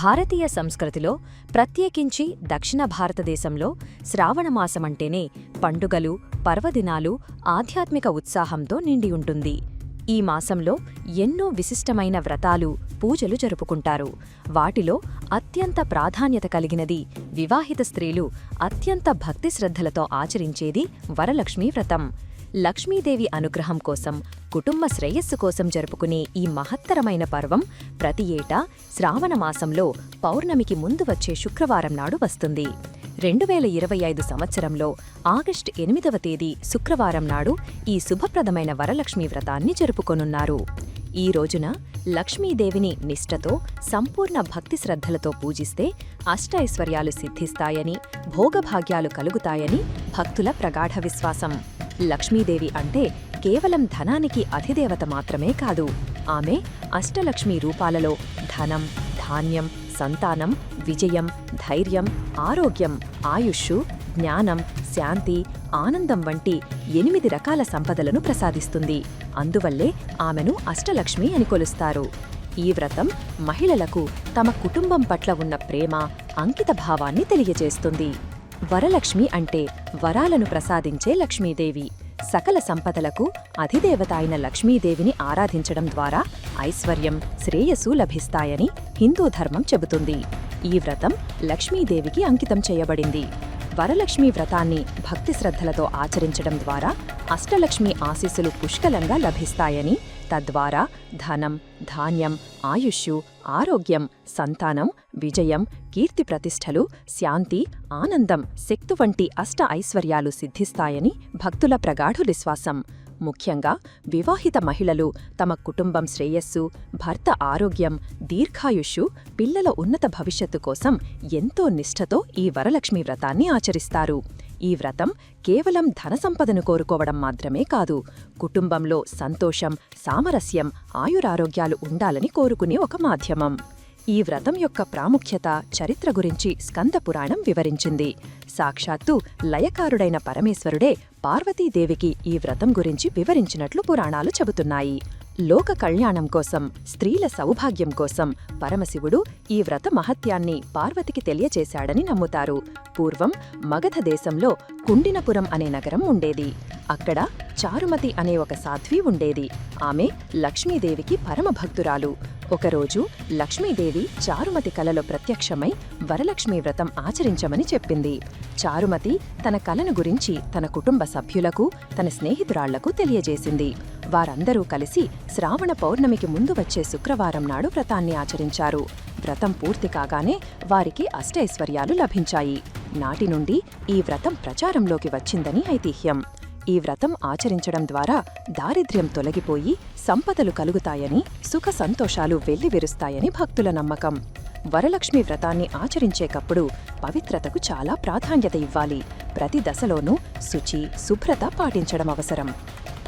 భారతీయ సంస్కృతిలో ప్రత్యేకించి దక్షిణ భారతదేశంలో శ్రావణమాసమంటేనే పండుగలు పర్వదినాలు ఆధ్యాత్మిక ఉత్సాహంతో నిండి ఉంటుంది. ఈ మాసంలో ఎన్నో విశిష్టమైన వ్రతాలు పూజలు జరుపుకుంటారు. వాటిలో అత్యంత ప్రాధాన్యత కలిగినది వివాహిత స్త్రీలు అత్యంత భక్తి శ్రద్ధలతో ఆచరించేది వరలక్ష్మీ వ్రతం. లక్ష్మీదేవి అనుగ్రహం కోసం కుటుంబ శ్రేయస్సు కోసం జరుపుకునే ఈ మహత్తరమైన పర్వం ప్రతి ఏటా శ్రావణ మాసంలో పౌర్ణమికి ముందు వచ్చే శుక్రవారం నాడు వస్తుంది. రెండు వేల ఇరవై ఐదు సంవత్సరంలో ఆగస్టు ఎనిమిదవ తేదీ శుక్రవారం నాడు ఈ శుభప్రదమైన వరలక్ష్మీ వ్రతాన్ని జరుపుకొనున్నారు. ఈ రోజున లక్ష్మీదేవిని నిష్ఠతో సంపూర్ణ భక్తి శ్రద్ధలతో పూజిస్తే అష్టైశ్వర్యాలు సిద్ధిస్తాయని భోగభాగ్యాలు కలుగుతాయని భక్తుల ప్రగాఢ విశ్వాసం. లక్ష్మీదేవి అంటే కేవలం ధనానికి అధిదేవత మాత్రమే కాదు ఆమె అష్టలక్ష్మి రూపాలలో ధనం ధాన్యం సంతానం విజయం ధైర్యం ఆరోగ్యం ఆయుష్షు జ్ఞానం శాంతి ఆనందం వంటి ఎనిమిది రకాల సంపదలను ప్రసాదిస్తుంది. అందువల్లే ఆమెను అష్టలక్ష్మి అని కొలుస్తారు. ఈ వ్రతం మహిళలకు తమ కుటుంబం పట్ల ఉన్న ప్రేమ అంకితభావాన్ని తెలియజేస్తుంది. వరలక్ష్మి అంటే వరాలను ప్రసాదించే లక్ష్మీదేవి. సకల సంపదలకు అధిదేవత అయిన లక్ష్మీదేవిని ఆరాధించడం ద్వారా ఐశ్వర్యం శ్రేయస్సు లభిస్తాయని హిందూ ధర్మం చెబుతుంది. ఈ వ్రతం లక్ష్మీదేవికి అంకితం చేయబడింది. వరలక్ష్మి వ్రతాన్ని భక్తి శ్రద్ధలతో ఆచరించడం ద్వారా అష్టలక్ష్మి ఆశీస్సులు పుష్కలంగా లభిస్తాయని తద్వారా ధనం ధాన్యం ఆయుష్షు ఆరోగ్యం సంతానం విజయం కీర్తి ప్రతిష్టలు శాంతి ఆనందం శక్తు వంటి అష్ట ఐశ్వర్యాలు సిద్ధిస్తాయని భక్తుల ప్రగాఢ విశ్వాసం. ముఖ్యంగా వివాహిత మహిళలు తమ కుటుంబం శ్రేయస్సు భర్త ఆరోగ్యం దీర్ఘాయుష్షు పిల్లల ఉన్నత భవిష్యత్తు కోసం ఎంతో నిష్ఠతో ఈ వరలక్ష్మి వ్రతాన్ని ఆచరిస్తారు. ఈ వ్రతం కేవలం ధనసంపదను కోరుకోవడం మాత్రమే కాదు కుటుంబంలో సంతోషం సామరస్యం ఆయురారోగ్యాలు ఉండాలని కోరుకునే ఒక మాధ్యమం. ఈ వ్రతం యొక్క ప్రాముఖ్యత చరిత్ర గురించి స్కంద పురాణం వివరించింది. సాక్షాత్తు లయకారుడైన పరమేశ్వరుడే పార్వతీదేవికి ఈ వ్రతం గురించి వివరించినట్లు పురాణాలు చెబుతున్నాయి. లోక కళ్యాణం కోసం స్త్రీల సౌభాగ్యం కోసం పరమశివుడు ఈ వ్రత మహత్యాన్ని పార్వతికి తెలియచేశాడని నమ్ముతారు. పూర్వం మగధ దేశంలో కుండినపురం అనే నగరం ఉండేది. అక్కడ చారుమతి అనే ఒక సాధ్వి ఉండేది. ఆమె లక్ష్మీదేవికి పరమభక్తురాలు. ఒకరోజు లక్ష్మీదేవి చారుమతి కలలో ప్రత్యక్షమై వరలక్ష్మీ వ్రతం ఆచరించమని చెప్పింది. చారుమతి తన కలను గురించి తన కుటుంబ సభ్యులకు తన స్నేహితురాళ్ళకు తెలియజేసింది. వారందరూ కలిసి శ్రావణ పౌర్ణమికి ముందు వచ్చే శుక్రవారం నాడు వ్రతాన్ని ఆచరించారు. వ్రతం పూర్తి కాగానే వారికి అష్టైశ్వర్యాలు లభించాయి. నాటి నుండి ఈ వ్రతం ప్రచారంలోకి వచ్చిందని ఐతిహ్యం. ఈ వ్రతం ఆచరించడం ద్వారా దారిద్ర్యం తొలగిపోయి సంపదలు కలుగుతాయని సుఖ సంతోషాలు వెల్లివిరుస్తాయని భక్తుల నమ్మకం. వరలక్ష్మి వ్రతాన్ని ఆచరించేటప్పుడు పవిత్రతకు చాలా ప్రాధాన్యత ఇవ్వాలి. ప్రతి దశలోనూ శుచి శుభ్రత పాటించడం అవసరం.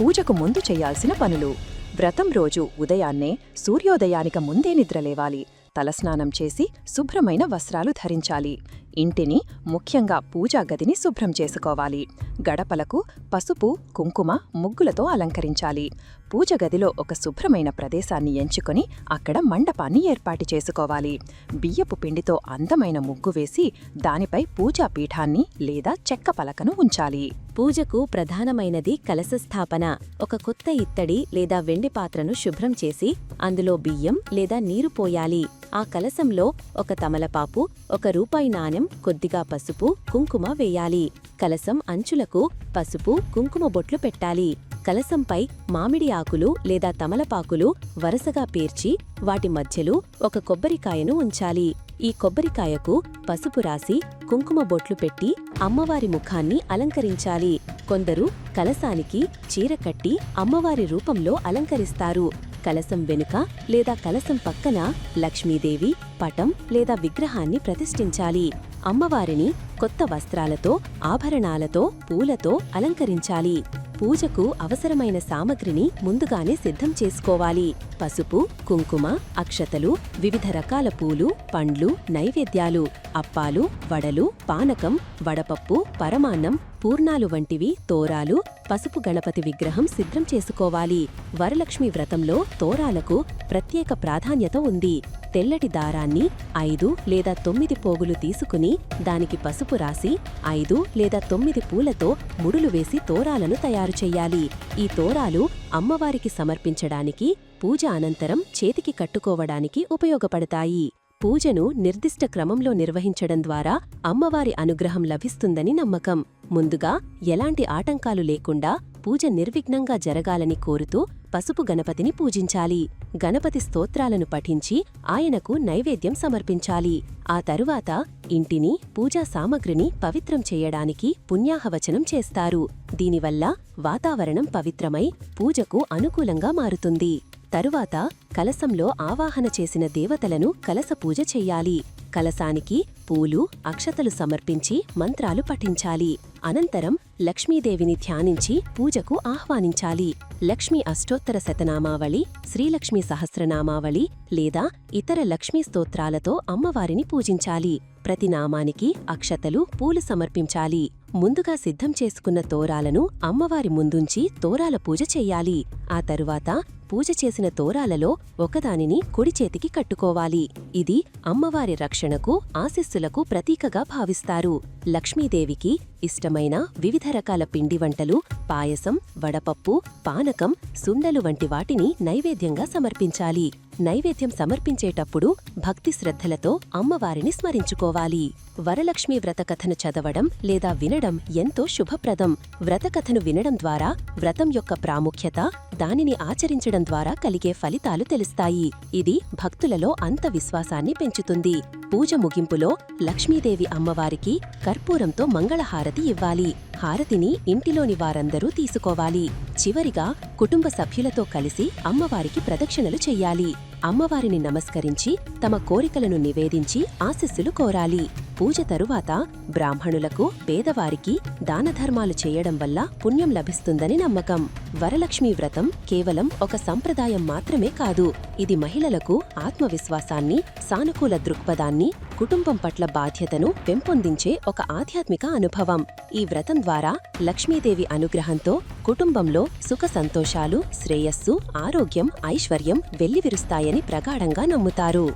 పూజకు ముందు చేయాల్సిన పనులు. వ్రతం రోజు ఉదయాన్నే సూర్యోదయానికి ముందే నిద్రలేవాలి. తలస్నానం చేసి శుభ్రమైన వస్త్రాలు ధరించాలి. ఇంటిని ముఖ్యంగా పూజా గదిని శుభ్రం చేసుకోవాలి. గడపలకు పసుపు కుంకుమ ముగ్గులతో అలంకరించాలి. పూజ గదిలో ఒక శుభ్రమైన ప్రదేశాన్ని ఎంచుకొని అక్కడ మండపాన్ని ఏర్పాటు చేసుకోవాలి. బియ్యపు పిండితో అందమైన ముగ్గు వేసి దానిపై పూజా పీఠాన్ని లేదా చెక్క పలకను ఉంచాలి. పూజకు ప్రధానమైనది కలశస్థాపన ఒక కొత్త ఇత్తడి లేదా వెండి పాత్రను శుభ్రం చేసి అందులో బియ్యం లేదా నీరు పోయాలి. ఆ కలశంలో ఒక తమలపాపు ఒక రూపాయి నాణెం కొద్దిగా పసుపు కుంకుమ వేయాలి. కలసం అంచులకు పసుపు కుంకుమ బొట్లు పెట్టాలి. కలసంపై మామిడి ఆకులు లేదా తమలపాకులు వరుసగా పేర్చి వాటి మధ్యలో ఒక కొబ్బరికాయను ఉంచాలి. ఈ కొబ్బరికాయకు పసుపు రాసి కుంకుమ బొట్లు పెట్టి అమ్మవారి ముఖాన్ని అలంకరించాలి. కొందరు కలసానికి చీర కట్టి అమ్మవారి రూపంలో అలంకరిస్తారు. కలసం వెనుక లేదా కలసం పక్కన లక్ష్మీదేవి పటం లేదా విగ్రహాన్ని ప్రతిష్ఠించాలి. అమ్మవారిని కొత్త వస్త్రాలతో ఆభరణాలతో పూలతో అలంకరించాలి. పూజకు అవసరమైన సామగ్రిని ముందుగానే సిద్ధం చేసుకోవాలి. పసుపు కుంకుమ అక్షతలు వివిధ రకాల పూలు పండ్లు నైవేద్యాలు అప్పాలు వడలు పానకం వడపప్పు పరమాన్నం పూర్ణాలు వంటివి తోరాలు పసుపు గణపతి విగ్రహం సిద్ధం చేసుకోవాలి. వరలక్ష్మి వ్రతంలో తోరాలకు ప్రత్యేక ప్రాధాన్యత ఉంది. తెల్లటి దారాన్ని ఐదు లేదా తొమ్మిది పోగులు తీసుకుని దానికి పసుపు రాసి ఐదు లేదా తొమ్మిది పూలతో ముడులు వేసి తోరాలను తయారు చెయ్యాలి ఈ తోరాలు అమ్మవారికి సమర్పించడానికి పూజ అనంతరం చేతికి కట్టుకోవడానికి ఉపయోగపడతాయి. పూజను నిర్దిష్ట క్రమంలో నిర్వహించడం ద్వారా అమ్మవారి అనుగ్రహం లభిస్తుందని నమ్మకం. ముందుగా ఎలాంటి ఆటంకాలు లేకుండా పూజ నిర్విఘ్నంగా జరగాలని కోరుతూ పసుపు గణపతిని పూజించాలి. గణపతి స్తోత్రాలను పఠించి ఆయనకు నైవేద్యం సమర్పించాలి. ఆ తరువాత ఇంటిని పూజా సామగ్రిని పవిత్రం చేయడానికి పుణ్యాహవచనం చేస్తారు. దీనివల్ల వాతావరణం పవిత్రమై పూజకు అనుకూలంగా మారుతుంది. తరువాత కలసంలో ఆవాహన చేసిన దేవతలను కలస పూజ చెయ్యాలి కలసానికి పూలు అక్షతలు సమర్పించి మంత్రాలు పఠించాలి. అనంతరం లక్ష్మీదేవిని ధ్యానించి పూజకు ఆహ్వానించాలి. లక్ష్మీ అష్టోత్తర శతనామావళి శ్రీలక్ష్మీ సహస్రనామావళి లేదా ఇతర లక్ష్మీ స్తోత్రాలతో అమ్మవారిని పూజించాలి. ప్రతి నామానికి అక్షతలు పూలు సమర్పించాలి. ముందుగా సిద్ధం చేసుకున్న తోరాలను అమ్మవారి ముందుంచి తోరాల పూజ చెయ్యాలి. ఆ తరువాత పూజ చేసిన తోరాలలో ఒకదానిని కుడి చేతికి కట్టుకోవాలి. ఇది అమ్మవారి రక్షణకు ఆశిస్సులకు ప్రతీకగా భావిస్తారు. లక్ష్మీదేవికి ఇష్టమైన వివిధ రకాల పిండి వంటలు పాయసం వడపప్పు పానకం సుండలు వంటి వాటిని నైవేద్యంగా సమర్పించాలి. నైవేద్యం సమర్పించేటప్పుడు భక్తి శ్రద్ధలతో అమ్మవారిని స్మరించుకోవాలి. వరలక్ష్మి వ్రతకథను చదవడం లేదా వినడం ఎంతో శుభప్రదం. వ్రతకథను వినడం ద్వారా వ్రతం యొక్క ప్రాముఖ్యత దానిని ఆచరించడం ద్వారా కలిగే ఫలితాలు తెలుస్తాయి. ఇది భక్తులలో అంత విశ్వాసాన్ని పెంచుతుంది. పూజ ముగింపులో లక్ష్మీదేవి అమ్మవారికి కర్పూరంతో మంగళహారతి ఇవ్వాలి. హారతిని ఇంటిలోని వారందరూ తీసుకోవాలి. చివరిగా కుటుంబ సభ్యులతో కలిసి అమ్మవారికి ప్రదక్షిణలు చెయ్యాలి. అమ్మవారిని నమస్కరించి తమ కోరికలను నివేదించి ఆశస్సులు కోరాలి. పూజ తరువాత బ్రాహ్మణులకు పేదవారికి దానధర్మాలు చేయడం వల్ల పుణ్యం లభిస్తుందని నమ్మకం. వరలక్ష్మి వ్రతం కేవలం ఒక సంప్రదాయం మాత్రమే కాదు ఇది మహిళలకు ఆత్మవిశ్వాసాన్ని సానుకూల దృక్పథాన్ని కుటుంబం పట్ల బాధ్యతను పెంపొందించే ఒక ఆధ్యాత్మిక అనుభవం. ఈ వ్రతం ద్వారా లక్ష్మీదేవి అనుగ్రహంతో కుటుంబంలో సుఖ సంతోషాలు శ్రేయస్సు ఆరోగ్యం ఐశ్వర్యం వెల్లివిరుస్తాయని ప్రగాఢంగా నమ్ముతారు.